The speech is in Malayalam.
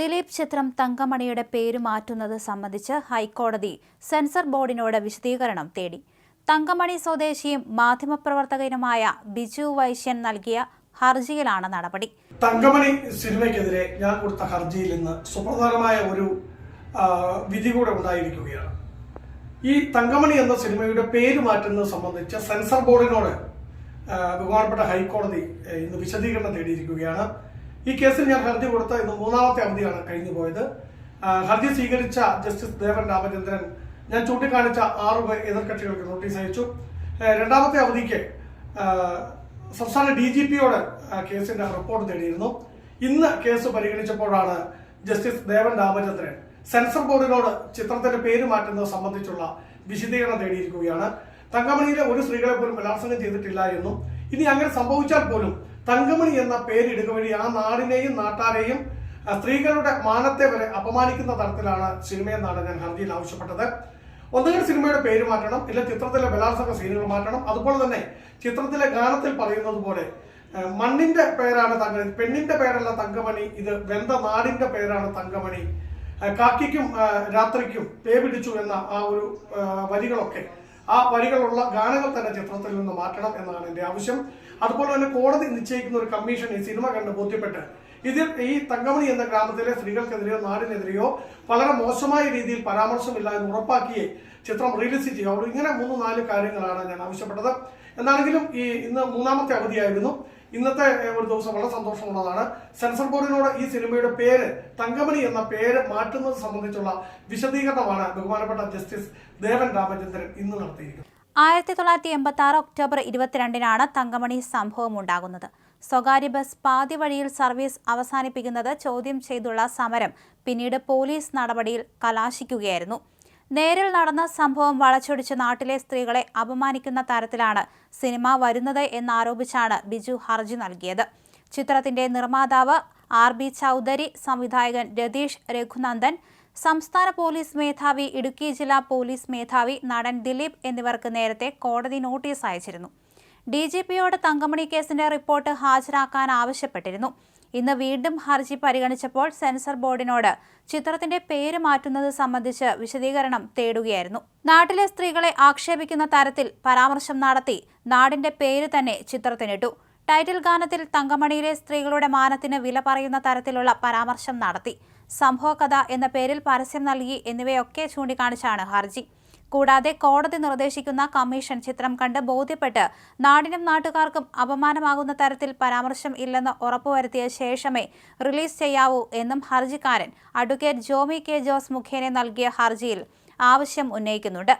ദിലീപ് ചിത്രം തങ്കമണിയുടെ പേര് മാറ്റുന്നത് സംബന്ധിച്ച് ഹൈക്കോടതി സെൻസർ ബോർഡിനോട് വിശദീകരണം തേടി. തങ്കമണി സ്വദേശിയും മാധ്യമപ്രവർത്തകനുമായ ബിജു വൈശ്യൻ നൽകിയ ഹർജിയിലാണ് നടപടി. തങ്കമണി സിനിമയ്ക്കെതിരെ ഞാൻ കൊടുത്ത ഹർജിയിൽ നിന്ന് സുപ്രധാനമായ ഒരു വിധി കൂടെ ഉണ്ടായിരിക്കുകയാണ്. ഈ തങ്കമണി എന്ന സിനിമയുടെ പേര് മാറ്റുന്നത് സംബന്ധിച്ച് സെൻസർ ബോർഡിനോട് ബഹുമാനപ്പെട്ട ഹൈക്കോടതി ഇന്ന് വിശദീകരണം തേടിയിരിക്കുകയാണ്. ഈ കേസിൽ ഞാൻ ഹർജി കൊടുത്ത ഇന്ന് മൂന്നാമത്തെ അവധിയാണ് കഴിഞ്ഞു പോയത്. ഹർജി സ്വീകരിച്ച ജസ്റ്റിസ് ദേവൻ രാമചന്ദ്രൻ ഞാൻ ചൂണ്ടിക്കാണിച്ച ആറ് എതിർകക്ഷികൾക്ക് നോട്ടീസ് അയച്ചു. രണ്ടാമത്തെ അവധിക്ക് സംസ്ഥാന ഡി ജി പിയോട് കേസിന്റെ റിപ്പോർട്ട് തേടിയിരുന്നു. ഇന്ന് കേസ് പരിഗണിച്ചപ്പോഴാണ് ജസ്റ്റിസ് ദേവൻ രാമചന്ദ്രൻ സെൻസർ ബോർഡിനോട് ചിത്രത്തിന്റെ പേര് മാറ്റുന്നത് സംബന്ധിച്ചുള്ള വിശദീകരണം തേടിയിരിക്കുകയാണ്. തങ്കമണിയിലെ ഒരു സ്ത്രീകളെ പോലും ബലാത്സംഗം ചെയ്തിട്ടില്ല എന്നും ഇനി അങ്ങനെ സംഭവിച്ചാൽ പോലും തങ്കമണി എന്ന പേരിടുക വഴി ആ നാടിനെയും നാട്ടാരെയും സ്ത്രീകളുടെ മാനത്തെ വരെ അപമാനിക്കുന്ന തരത്തിലാണ് സിനിമയെന്നാണ് ഞാൻ ഹർജിയിൽ ആവശ്യപ്പെട്ടത്. ഒന്നുകിൽ സിനിമയുടെ പേര് മാറ്റണം ഇല്ല ചിത്രത്തിലെ ബലാത്സംഗ സീനുകൾ മാറ്റണം. അതുപോലെ തന്നെ ചിത്രത്തിലെ ഗാനത്തിൽ പറയുന്നത് പോലെ മണ്ണിന്റെ പേരാണ് തങ്കമണി പെണ്ണിന്റെ പേരല്ല തങ്കമണി ഇത് വെന്ത നാടിന്റെ പേരാണ് തങ്കമണി. കാക്കിക്കും രാത്രിക്കും പേ പിടിച്ചു എന്ന ആ ഒരു വരികളൊക്കെ ആ വരികളുള്ള ഗാനങ്ങൾ തന്നെ ചിത്രത്തിൽ നിന്ന് മാറ്റണം എന്നാണ് എന്റെ ആവശ്യം. അതുപോലെ തന്നെ കോടതി നിശ്ചയിക്കുന്ന ഒരു കമ്മീഷൻ ഈ സിനിമ കണ്ട് ബോധ്യപ്പെട്ട്. ഇതിൽ ഈ തങ്കമണി എന്ന ഗ്രാമത്തിലെ സ്ത്രീകൾക്കെതിരെയോ നാടിനെതിരെയോ വളരെ മോശമായ രീതിയിൽ പരാമർശമില്ല എന്ന് ഉറപ്പാക്കിയേ ചിത്രം റിലീസ് ചെയ്യാവുള്ളൂ ഇങ്ങനെ മൂന്ന് നാല് കാര്യങ്ങളാണ് ഞാൻ ആവശ്യപ്പെട്ടത്. എന്നാണെങ്കിലും ഈ ഇന്ന് മൂന്നാമത്തെ അവധിയായിരുന്നു. ഇന്നത്തെ ഒരു ദിവസം വളരെ സന്തോഷമുള്ളതാണ്. സെൻസർ ബോർഡിനോട് ഈ സിനിമയുടെ പേര് തങ്കമണി എന്ന പേര് മാറ്റുന്നത് സംബന്ധിച്ചുള്ള വിശദീകരണമാണ് ബഹുമാനപ്പെട്ട ജസ്റ്റിസ് ദേവൻ രാമചന്ദ്രൻ ഇന്ന് നടത്തിയിരിക്കുന്നത്. ആയിരത്തി തൊള്ളായിരത്തി എൺപത്തി ആറ് ഒക്ടോബർ ഇരുപത്തിരണ്ടിനാണ് തങ്കമണി സംഭവം ഉണ്ടാകുന്നത്. സ്വകാര്യ ബസ് പാതി വഴിയിൽ സർവീസ് അവസാനിപ്പിക്കുന്നത് ചോദ്യം ചെയ്തുള്ള സമരം പിന്നീട് പോലീസ് നടപടിയിൽ കലാശിക്കുകയായിരുന്നു. നേരിൽ നടന്ന സംഭവം വളച്ചൊടിച്ച് നാട്ടിലെ സ്ത്രീകളെ അപമാനിക്കുന്ന തരത്തിലാണ് സിനിമ വരുന്നത് എന്നാരോപിച്ചാണ് ബിജു ഹർജി നൽകിയത്. ചിത്രത്തിന്റെ നിർമ്മാതാവ് ആർ ബി ചൗധരി സംവിധായകൻ രതീഷ് രഘുനന്ദൻ സംസ്ഥാന പോലീസ് മേധാവി ഇടുക്കി ജില്ലാ പോലീസ് മേധാവി നടൻ ദിലീപ് എന്നിവർക്ക് നേരത്തെ കോടതി നോട്ടീസ് അയച്ചിരുന്നു. ഡി ജി പിയോട് തങ്കമണി കേസിന്റെ റിപ്പോർട്ട് ഹാജരാക്കാൻ ആവശ്യപ്പെട്ടിരുന്നു. ഇന്ന് വീണ്ടും ഹർജി പരിഗണിച്ചപ്പോൾ സെൻസർ ബോർഡിനോട് ചിത്രത്തിന്റെ പേര് മാറ്റുന്നത് സംബന്ധിച്ച് വിശദീകരണം തേടുകയായിരുന്നു. നാട്ടിലെ സ്ത്രീകളെ ആക്ഷേപിക്കുന്ന തരത്തിൽ പരാമർശം നടത്തി നാടിന്റെ പേര് തന്നെ ചിത്രത്തിനിട്ടു. ടൈറ്റിൽ ഗാനത്തിൽ തങ്കമണിയിലെ സ്ത്രീകളുടെ മാനത്തിന് വില പറയുന്ന തരത്തിലുള്ള പരാമർശം നടത്തി. സംഭവകഥ എന്ന പേരിൽ പരസ്യം നൽകി എന്നിവയൊക്കെ ചൂണ്ടിക്കാണിച്ചാണ് ഹർജി. കൂടാതെ കോടതി നിർദ്ദേശിക്കുന്ന കമ്മീഷൻ ചിത്രം കണ്ട് ബോധ്യപ്പെട്ട് നാടിനും നാട്ടുകാർക്കും അപമാനമാകുന്ന തരത്തിൽ പരാമർശം ഇല്ലെന്ന് ഉറപ്പുവരുത്തിയ ശേഷമേ റിലീസ് ചെയ്യാവൂ എന്നും ഹർജിക്കാരൻ അഡ്വക്കേറ്റ് ജോമി കെ ജോസ് മുഖേന നൽകിയ ഹർജിയിൽ ആവശ്യം ഉന്നയിക്കുന്നുണ്ട്.